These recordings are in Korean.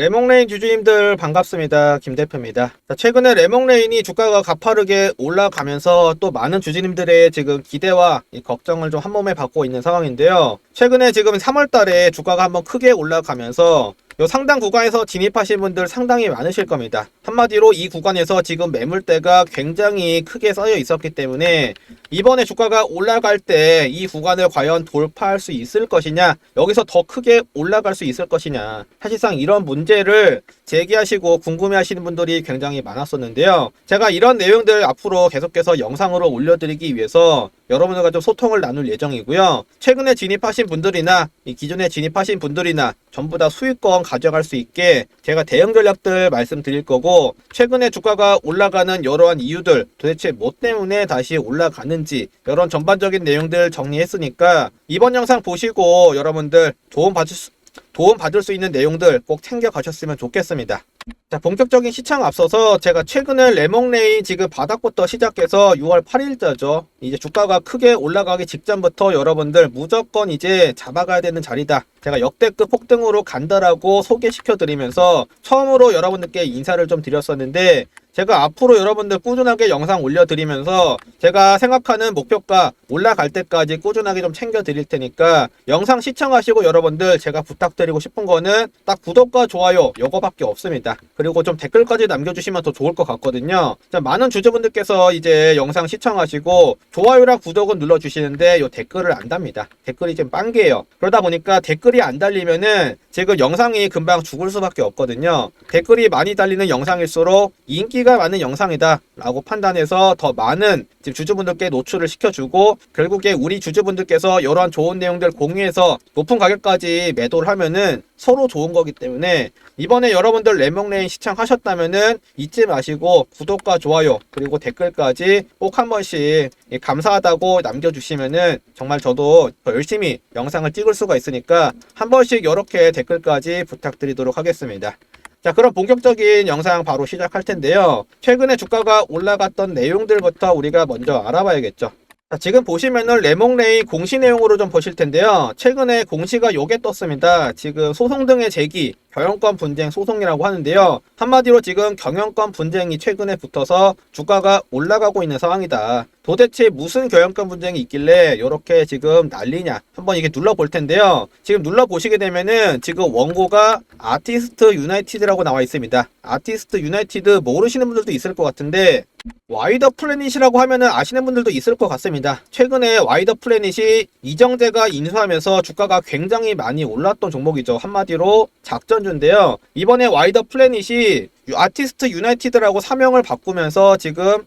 레몽레인 주주님들 반갑습니다. 김 대표입니다. 자, 최근에 레몽레인이 주가가 가파르게 올라가면서 또 많은 주주님들의 지금 기대와 이 걱정을 좀 한몸에 받고 있는 상황인데요. 최근에 지금 3월 달에 주가가 한번 크게 올라가면서 요 상당 구간에서 진입하신 분들 상당히 많으실 겁니다. 한마디로 이 구간에서 지금 매물대가 굉장히 크게 쌓여 있었기 때문에 이번에 주가가 올라갈 때 이 구간을 과연 돌파할 수 있을 것이냐, 여기서 더 크게 올라갈 수 있을 것이냐. 사실상 이런 문제를 제기하시고 궁금해 하시는 분들이 굉장히 많았었는데요. 제가 이런 내용들 앞으로 계속해서 영상으로 올려드리기 위해서 여러분들과 좀 소통을 나눌 예정이고요. 최근에 진입하신 분들이나 이 기존에 진입하신 분들이나 전부 다 수익권 가져갈 수 있게 제가 대응 전략들 말씀드릴 거고 최근에 주가가 올라가는 여러한 이유들 도대체 뭐 때문에 다시 올라가는지 이런 전반적인 내용들 정리했으니까 이번 영상 보시고 여러분들 도움 받을 수 도움 받을 수 있는 내용들 꼭 챙겨 가셨으면 좋겠습니다. 자, 본격적인 시청 앞서서 제가 최근에 레몽레인 지금 바닥부터 시작해서 6월 8일자죠. 이제 주가가 크게 올라가기 직전부터 여러분들 무조건 이제 잡아가야 되는 자리다. 제가 역대급 폭등으로 간다라고 소개시켜 드리면서 처음으로 여러분들께 인사를 좀 드렸었는데 제가 앞으로 여러분들 꾸준하게 영상 올려드리면서 제가 생각하는 목표가 올라갈 때까지 꾸준하게 좀 챙겨 드릴 테니까 영상 시청하시고 여러분들 제가 부탁드리고 싶은 거는 딱 구독과 좋아요 요거밖에 없습니다. 그리고 좀 댓글까지 남겨주시면 더 좋을 것 같거든요. 자, 많은 주주분들께서 이제 영상 시청하시고 좋아요랑 구독은 눌러주시는데 요 댓글을 안 답니다. 댓글이 좀 빵개예요. 그러다 보니까 댓글이 안 달리면은 지금 영상이 금방 죽을 수밖에 없거든요. 댓글이 많이 달리는 영상일수록 인기가 많은 영상이다 라고 판단해서 더 많은 지금 주주분들께 노출을 시켜주고 결국에 우리 주주분들께서 이러한 좋은 내용들 공유해서 높은 가격까지 매도를 하면은 서로 좋은 거기 때문에 이번에 여러분들 레몽레인 시청하셨다면은 잊지 마시고 구독과 좋아요 그리고 댓글까지 꼭 한 번씩 이 감사하다고 남겨주시면은 정말 저도 더 열심히 영상을 찍을 수가 있으니까 한 번씩 이렇게 댓글까지 부탁드리도록 하겠습니다. 자, 그럼 본격적인 영상 바로 시작할 텐데요. 최근에 주가가 올라갔던 내용들부터 우리가 먼저 알아봐야겠죠. 자, 지금 보시면은 레몽레이 공시 내용으로 좀 보실 텐데요. 최근에 공시가 요게 떴습니다. 지금 소송 등의 제기, 경영권 분쟁 소송이라고 하는데요. 한마디로 지금 경영권 분쟁이 최근에 붙어서 주가가 올라가고 있는 상황이다. 도대체 무슨 경영권 분쟁이 있길래 이렇게 지금 난리냐? 한번 이게 눌러볼 텐데요. 지금 눌러보시게 되면은 지금 원고가 아티스트 유나이티드라고 나와 있습니다. 아티스트 유나이티드 모르시는 분들도 있을 것 같은데 와이더 플래닛이라고 하면은 아시는 분들도 있을 것 같습니다. 최근에 와이더 플래닛이 이정재가 인수하면서 주가가 굉장히 많이 올랐던 종목이죠. 한마디로 작전주인데요. 이번에 와이더 플래닛이 아티스트 유나이티드라고 사명을 바꾸면서 지금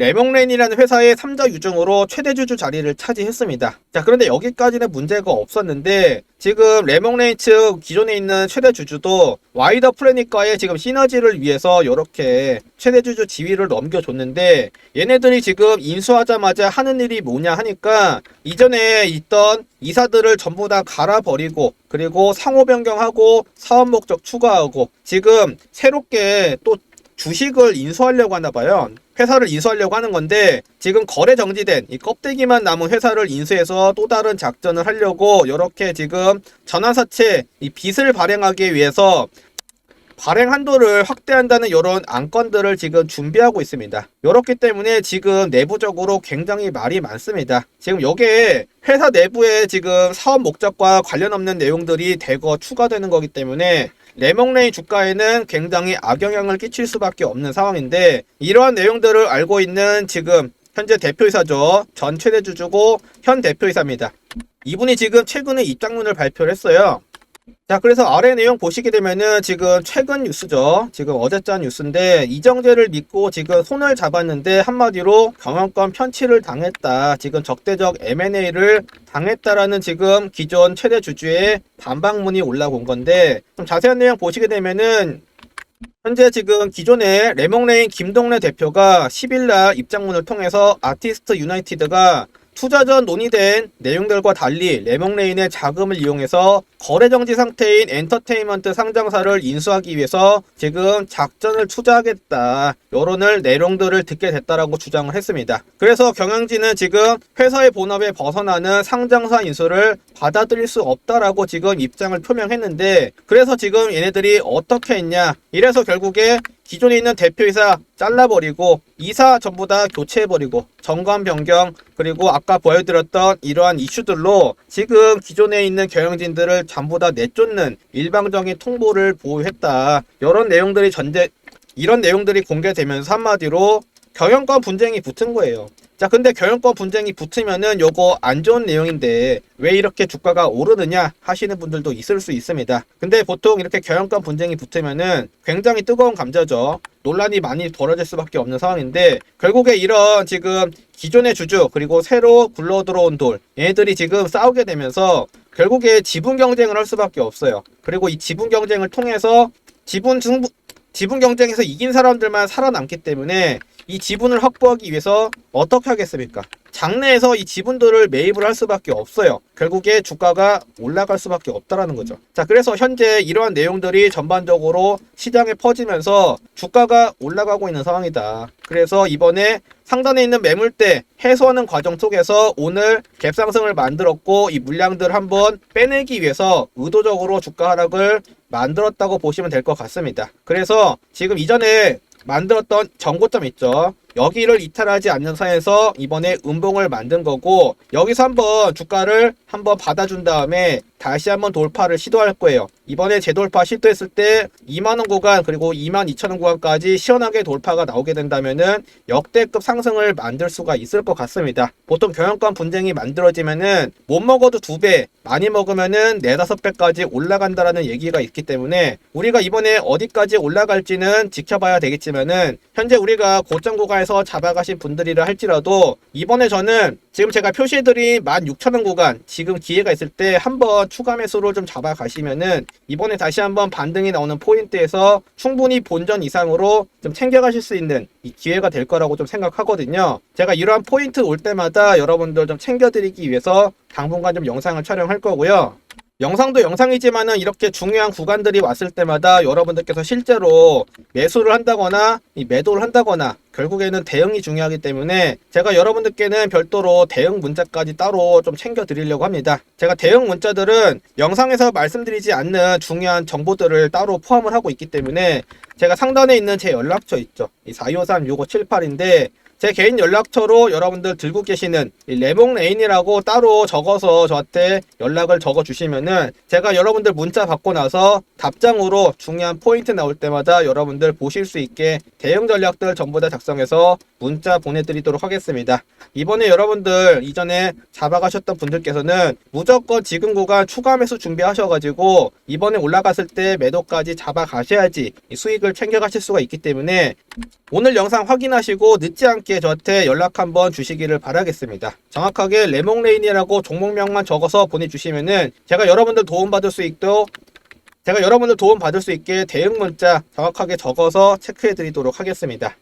레몽레인이라는 회사의 3자 유증으로 최대 주주 자리를 차지했습니다. 자, 그런데 여기까지는 문제가 없었는데 지금 레몽레인 측 기존에 있는 최대 주주도 와이더 플래닛과의 지금 시너지를 위해서 이렇게 최대 주주 지위를 넘겨줬는데 얘네들이 지금 인수하자마자 하는 일이 뭐냐 하니까 이전에 있던 이사들을 전부 다 갈아버리고 그리고 상호 변경하고 사업 목적 추가하고 지금 새롭게 또 주식을 인수하려고 하나 봐요. 회사를 인수하려고 하는 건데 지금 거래 정지된 이 껍데기만 남은 회사를 인수해서 또 다른 작전을 하려고 이렇게 지금 전환사채 이 빚을 발행하기 위해서 발행 한도를 확대한다는 이런 안건들을 지금 준비하고 있습니다. 이렇기 때문에 지금 내부적으로 굉장히 말이 많습니다. 지금 여기에 회사 내부에 지금 사업 목적과 관련 없는 내용들이 대거 추가되는 거기 때문에 레몽레인 주가에는 굉장히 악영향을 끼칠 수밖에 없는 상황인데 이러한 내용들을 알고 있는 지금 현재 대표이사죠. 전 최대 주주고 현 대표이사입니다. 이분이 지금 최근에 입장문을 발표를 했어요. 자, 그래서 아래 내용 보시게 되면은 지금 최근 뉴스죠. 지금 어제 짠 뉴스인데 이정재를 믿고 지금 손을 잡았는데 한마디로 경영권 편취를 당했다. 지금 적대적 M&A를 당했다라는 지금 기존 최대 주주의 반박문이 올라온 건데 좀 자세한 내용 보시게 되면은 현재 지금 기존에 레몽레인 김동래 대표가 10일날 입장문을 통해서 아티스트 유나이티드가 투자 전 논의된 내용들과 달리 레몽레인의 자금을 이용해서 거래 정지 상태인 엔터테인먼트 상장사를 인수하기 위해서 지금 작전을 투자하겠다. 여론을 내용들을 듣게 됐다라고 주장을 했습니다. 그래서 경영진은 지금 회사의 본업에 벗어나는 상장사 인수를 받아들일 수 없다라고 지금 입장을 표명했는데 그래서 지금 얘네들이 어떻게 했냐? 이래서 결국에 기존에 있는 대표이사 잘라버리고 이사 전부 다 교체해버리고 정관 변경 그리고 아까 보여드렸던 이러한 이슈들로 지금 기존에 있는 경영진들을 전부 다 내쫓는 일방적인 통보를 보유했다. 이런 내용들이 전제 이런 내용들이 공개되면서 한마디로 경영권 분쟁이 붙은 거예요. 자, 근데 경영권 분쟁이 붙으면은 요거 안 좋은 내용인데 왜 이렇게 주가가 오르느냐 하시는 분들도 있을 수 있습니다. 근데 보통 이렇게 경영권 분쟁이 붙으면은 굉장히 뜨거운 감자죠. 논란이 많이 벌어질 수밖에 없는 상황인데 결국에 이런 지금 기존의 주주 그리고 새로 굴러 들어온 돌 얘네들이 지금 싸우게 되면서 결국에 지분 경쟁을 할 수밖에 없어요. 그리고 이 지분 경쟁을 통해서 지분 승부 지분 경쟁에서 이긴 사람들만 살아남기 때문에 이 지분을 확보하기 위해서 어떻게 하겠습니까? 장내에서 이 지분들을 매입을 할 수밖에 없어요. 결국에 주가가 올라갈 수밖에 없다라는 거죠. 자, 그래서 현재 이러한 내용들이 전반적으로 시장에 퍼지면서 주가가 올라가고 있는 상황이다. 그래서 이번에 상단에 있는 매물대 해소하는 과정 속에서 오늘 갭상승을 만들었고 이 물량들 한번 빼내기 위해서 의도적으로 주가 하락을 만들었다고 보시면 될 것 같습니다. 그래서 지금 이전에 만들었던 정고점 있죠. 여기를 이탈하지 않는 선에서 이번에 음봉을 만든 거고 여기서 한번 주가를 한번 받아준 다음에 다시 한번 돌파를 시도할 거예요. 이번에 재돌파 시도했을 때 2만원 구간 그리고 2만 2천원 구간까지 시원하게 돌파가 나오게 된다면은 역대급 상승을 만들 수가 있을 것 같습니다. 보통 경영권 분쟁이 만들어지면은 못 먹어도 두 배, 많이 먹으면은 네다섯 배까지 올라간다라는 얘기가 있기 때문에 우리가 이번에 어디까지 올라갈지는 지켜봐야 되겠지만은 현재 우리가 고점 구간에서 잡아가신 분들이라 할지라도 이번에 저는 지금 제가 표시해드린 16,000원 구간 지금 기회가 있을 때 한번 추가 매수로 좀 잡아가시면은 이번에 다시 한번 반등이 나오는 포인트에서 충분히 본전 이상으로 좀 챙겨가실 수 있는 이 기회가 될 거라고 좀 생각하거든요. 제가 이러한 포인트 올 때마다 여러분들 좀 챙겨드리기 위해서 당분간 좀 영상을 촬영할 거고요. 영상도 영상이지만은 이렇게 중요한 구간들이 왔을 때마다 여러분들께서 실제로 매수를 한다거나 이 매도를 한다거나 결국에는 대응이 중요하기 때문에 제가 여러분들께는 별도로 대응 문자까지 따로 좀 챙겨 드리려고 합니다. 제가 대응 문자들은 영상에서 말씀드리지 않는 중요한 정보들을 따로 포함을 하고 있기 때문에 제가 상단에 있는 제 연락처 있죠. 이 4253-6578인데 제 개인 연락처로 여러분들 들고 계시는 이 레몽레인이라고 따로 적어서 저한테 연락을 적어 주시면은 제가 여러분들 문자 받고 나서 답장으로 중요한 포인트 나올 때마다 여러분들 보실 수 있게 대응 전략들 전부 다 작성해서 문자 보내드리도록 하겠습니다. 이번에 여러분들 이전에 잡아가셨던 분들께서는 무조건 지금 구간 추가 매수 준비하셔가지고 이번에 올라갔을 때 매도까지 잡아가셔야지 이 수익을 챙겨가실 수가 있기 때문에 오늘 영상 확인하시고 늦지 않게 저한테 연락 한번 주시기를 바라겠습니다. 정확하게 레몽레인이라고 종목명만 적어서 보내주시면은 제가 여러분들 도움받을 수 있도록 제가 여러분들 도움 받을 수 있게 대응 문자 정확하게 적어서 체크해 드리도록 하겠습니다.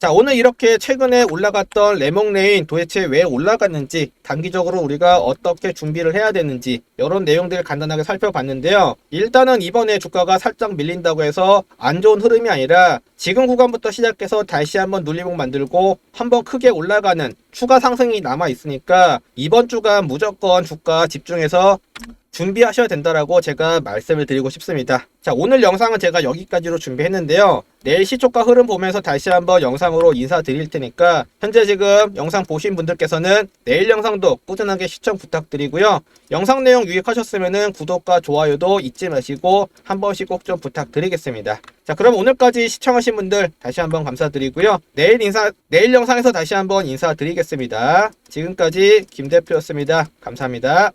자, 오늘 이렇게 최근에 올라갔던 레몽레인 도대체 왜 올라갔는지, 단기적으로 우리가 어떻게 준비를 해야 되는지, 이런 내용들을 간단하게 살펴봤는데요. 일단은 이번에 주가가 살짝 밀린다고 해서 안 좋은 흐름이 아니라 지금 구간부터 시작해서 다시 한번 눌림목 만들고 한번 크게 올라가는 추가 상승이 남아 있으니까 이번 주간 무조건 주가 집중해서 준비하셔야 된다라고 제가 말씀을 드리고 싶습니다. 자, 오늘 영상은 제가 여기까지로 준비했는데요. 내일 시초가 흐름 보면서 다시 한번 영상으로 인사드릴 테니까 현재 지금 영상 보신 분들께서는 내일 영상도 꾸준하게 시청 부탁드리고요. 영상 내용 유익하셨으면 구독과 좋아요도 잊지 마시고 한 번씩 꼭 좀 부탁드리겠습니다. 자, 그럼 오늘까지 시청하신 분들 다시 한번 감사드리고요. 내일 인사 내일 영상에서 다시 한번 인사드리겠습니다. 지금까지 김 대표였습니다. 감사합니다.